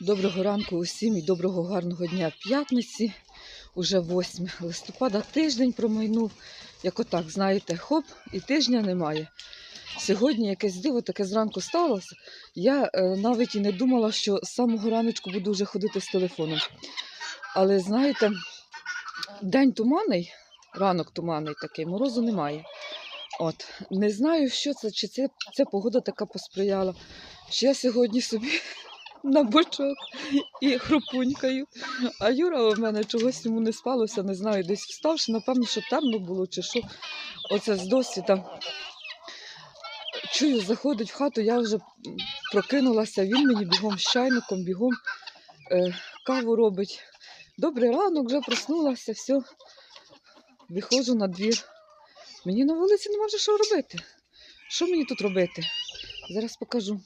Доброго ранку усім і доброго гарного дня п'ятниці. Уже 8 листопада тиждень промайнув. Як отак, знаєте, хоп, і тижня немає. Сьогодні якесь диво таке зранку сталося. Я е, навіть і не думала, що з самого раночку буду вже ходити з телефоном. Але знаєте, день туманний, ранок туманний такий, морозу немає. От, не знаю, що це, чи це, ця погода така посприяла. Що я сьогодні собі на бочок і хропунькаю. А Юра у мене чогось йому не спалося, не знаю, десь вставши, напевно, що темно було чи що. Оце з досвіда. Чую, заходить в хату, я вже прокинулася, він мені бігом з чайником, бігом е, каву робить. Добрий ранок, вже проснулася, все. Виходжу на двір. Мені на вулиці нема вже що робити. Що мені тут робити? Зараз покажу.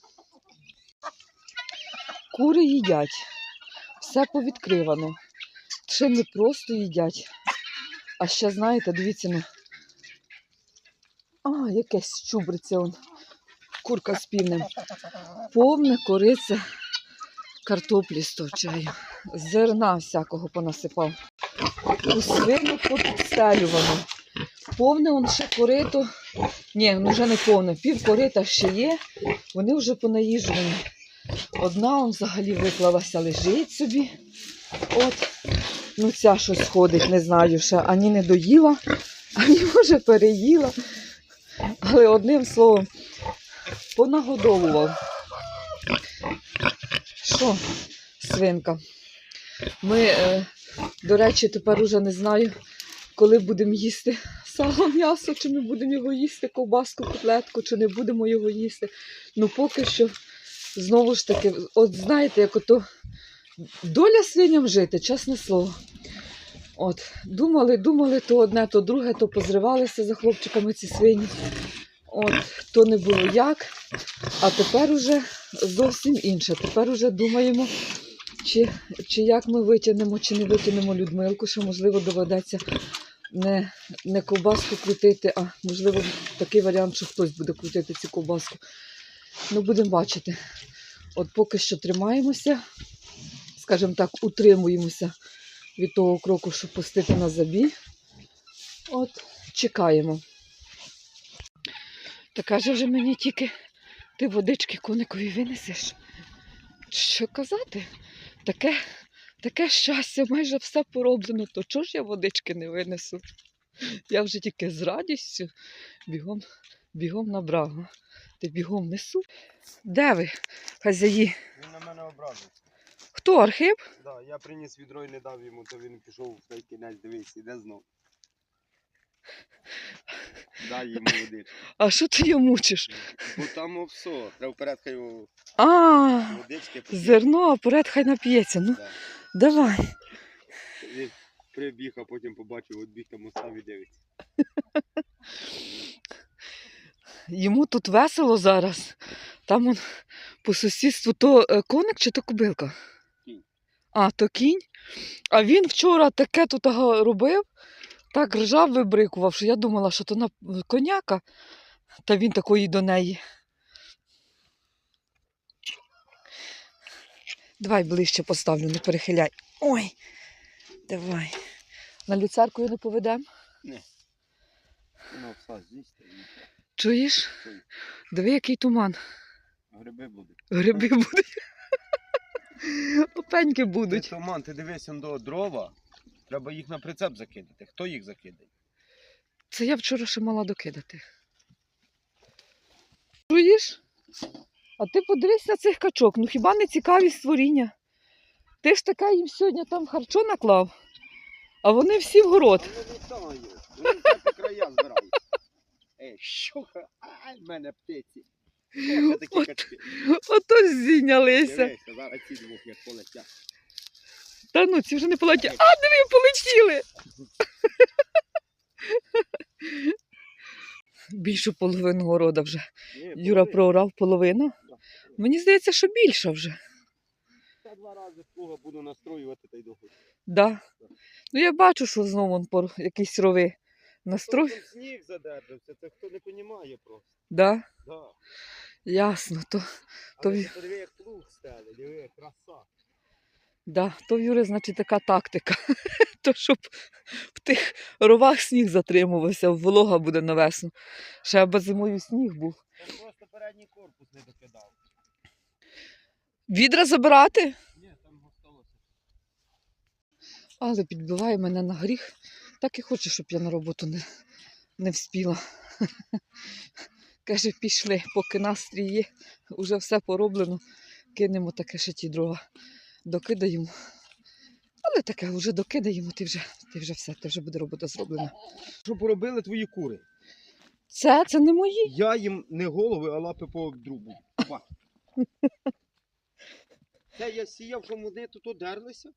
Кури їдять. Все повідкривано. Ще не просто їдять. А ще, знаєте, дивіться, ну. А, якесь чубриця он. Курка з півнем. Повне кориця картоплі стовчаю. Зерна всякого понасипав. У свину попідстелювано. Повне он ще корито. Ні, ну вже не повне. Пів корита ще є. Вони вже понаїжджені. Одна он взагалі виклалася, лежить собі. От. Ну, ця щось ходить, не знаю ще. Ані не доїла, ані може переїла. Але одним словом, понагодовував. Що, свинка? Ми, е, до речі, тепер уже не знаю, коли будемо їсти сало м'ясо, чи ми будемо його їсти, ковбаску, котлетку, чи не будемо його їсти. Ну, поки що, знову ж таки, от знаєте, як ото доля свиням жити, чесне слово. От, думали, думали, то одне, то друге, то позривалися за хлопчиками ці свині. От, то не було як. А тепер уже зовсім інше. Тепер уже думаємо, чи, чи як ми витягнемо, чи не витягнемо Людмилку, що можливо доведеться не, не ковбаску крутити, а можливо такий варіант, що хтось буде крутити цю ковбаску. Ну, будемо бачити. От поки що тримаємося, скажімо так, утримуємося від того кроку, щоб пустити на забій. От, чекаємо. Та каже вже мені тільки, ти водички коникові винесеш. Що казати? Таке, таке щастя, майже все пороблено, то чого ж я водички не винесу? Я вже тільки з радістю бігом, бігом набрала. Ти бігом несу. Де ви, хазяї? Він на мене образив. Хто Архип? Да, я приніс відро і не дав йому, то він пішов в той кінець, дивись, іде знов. Дай йому водичку. А що ти його мучиш? Бо там все, треба вперед хай його А, водички зерно, а поряд хай нап'ється. Ну, Да. давай. Він прибіг, а потім побачив, от біг там остав і дивиться. Йому тут весело зараз. Там он по сусідству то е, коник чи то кобилка? Кінь. А, то кінь. А він вчора таке тут робив, так ржав, вибрикував, що я думала, що то на коняка, та він такої до неї. Давай ближче поставлю, не перехиляй. Ой, давай. На люцеркою не поведемо. Ну, все, з'їсти. Чуєш? Диви, який туман. Гриби будуть. Гриби будуть. Опеньки Ти, будуть. Томан, ти дивись он до дрова, треба їх на прицеп закидати. Хто їх закидає? Це я вчора ще мала докидати. Чуєш? А ти подивись на цих качок, ну хіба не цікаві створіння? Ти ж така їм сьогодні там харчо наклав, а вони всі в город. Вони літають, вони края збирають. Ей, ай, в мене птиці. Ось такі От. качки. Ото зійнялися. Дивися, зараз ці двох як полетять. Та ну ці вже не полетіли. А, диви, полетіли. Більшу половину города вже. Ні, Юра половина. проорав половину. Мені здається, що більше вже. Я два рази плуга буду настроювати та й доходить. Да. Ну я бачу, що знову он пор якісь рови настрой. Там сніг задержався, це хто не розуміє просто. Да. Да. Ясно, то, То Але подиви, як плуг стеле, диви, краса. да, то в Юри, значить, така тактика. то щоб в тих ровах сніг затримувався, волога буде на весну. Ще аби зимою сніг був. Там просто передній корпус не докидав. Відра забирати? Ні, там осталося. Але підбиває мене на гріх. Так і хоче, щоб я на роботу не, не вспіла. Каже, пішли, поки настрій є, вже все пороблено, кинемо таке ще ті дрова, докидаємо. Але таке вже докидаємо, ти вже, ти вже все, ти вже буде робота зроблена. Що поробили твої кури? Це, це не мої. Я їм не голови, а лапи по другу. Ба. Це я сіяв, що вони тут одерлися.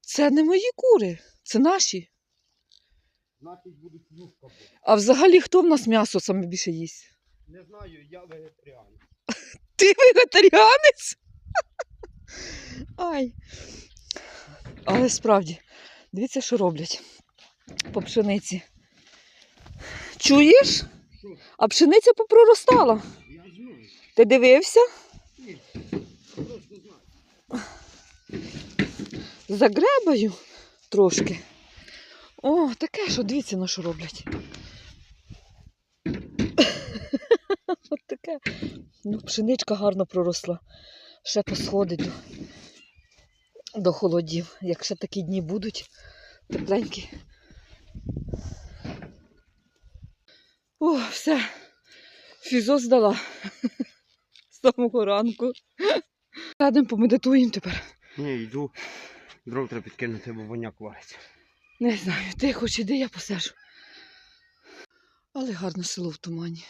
Це не мої кури, це наші. Значить будуть юбка буде. А взагалі хто в нас м'ясо саме більше їсть? Не знаю, я вегетаріанець. Ти вегетаріанець? Ай. Але справді, дивіться, що роблять по пшениці. Чуєш? Що? А пшениця попроростала. Я знаю. Ти дивився? Ні. Просто знаю. Загребаю трошки. О, таке, що дивіться, на що роблять. От таке. Ну, пшеничка гарно проросла. Ще посходить до, до холодів. Як ще такі дні будуть, тепленькі. О, все. Фізо здала. З самого ранку. Сядемо, помедитуємо тепер. Ні, йду. Дров треба підкинути, бо воняк вариться. Не знаю, ти хоч іди, я посажу. Але гарне село в тумані.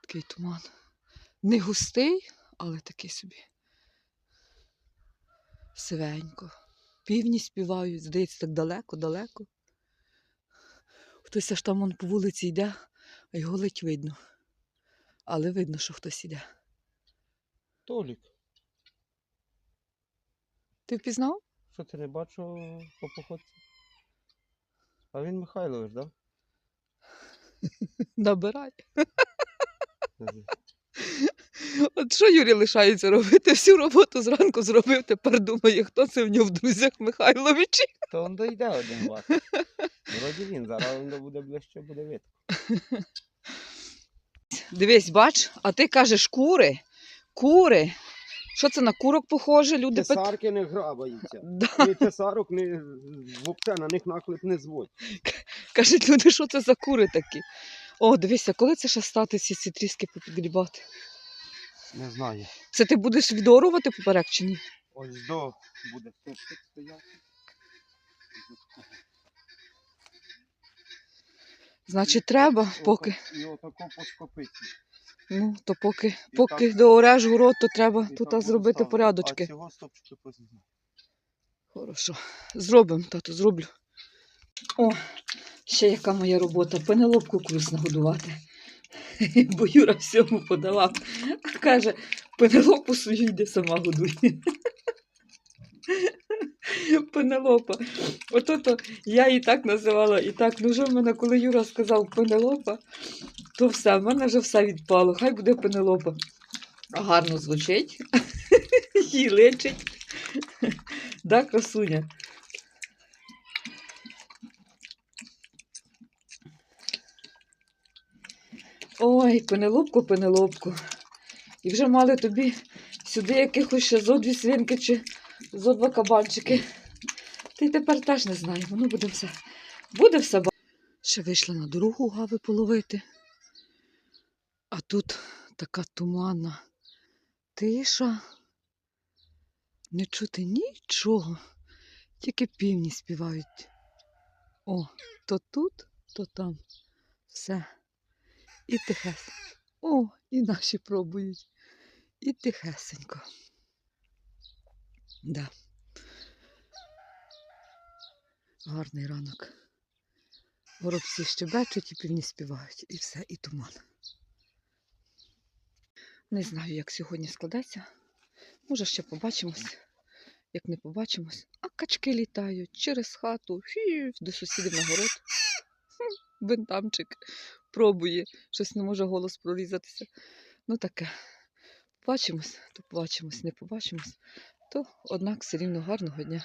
Такий туман. Не густий, але такий собі. Сивенько. Півні співають, здається, так далеко-далеко. Хтось аж там он по вулиці йде, а його ледь видно. Але видно, що хтось іде. Толік, Ти впізнав? Що ти не бачив по походці? А він Михайлович, так? Набирай. От що Юрій лишається робити? Всю роботу зранку зробив, тепер думає, хто це в нього в друзях Михайловичі. То он дойде один вас. Вроді він, зараз він буде ближче, буде видно. Дивись, бач, а ти кажеш кури. Кури. Що це на курок похоже? Люди пит... Тесарки не грабаються. да. І тесарок не, взагалі на них наклеп не зводь. Кажуть люди, що це за кури такі. О, дивися, коли це ще стати ці, ці тріски попідрібати? Не знаю. Це ти будеш відорувати поперек чи ні? Ось до буде тут стояти. Значить, треба, поки. І отако по скопиці. Ну, то поки, І поки так- доореш город, то треба так тут зробити став, порядочки. А цього стопчики. Хорошо. Зробимо, тато, зроблю. О, ще яка моя робота. Пенелопку курс нагодувати. Бо Юра всьому подавав. Каже, пенелопу свою йде сама годуй. Пенелопа. Ото то я її так називала, і так. Ну вже в мене, коли Юра сказав Пенелопа, то все, в мене вже все відпало. Хай буде Пенелопа. Гарно звучить, їй личить. Да, красуня. Ой, пенелопку, пенелопку. І вже мали тобі сюди якихось ще зо дві свинки чи зо два кабанчики. Ти тепер теж не знаю, воно буде все. Буде все. Ще вийшла на дорогу гави половити. А тут така туманна тиша. Не чути нічого, тільки півні співають. О, то тут, то там. Все. І тихесенько. О, і наші пробують. І тихесенько. Да. Гарний ранок. Горобці щебечуть і півні співають. І все, і туман. Не знаю, як сьогодні складеться. Може, ще побачимось. Як не побачимось, а качки літають через хату, фі, до сусідів на город. Бентамчик пробує. Щось не може голос прорізатися. Ну таке. Побачимось, то побачимось, не побачимось. То, однак, все рівно гарного дня.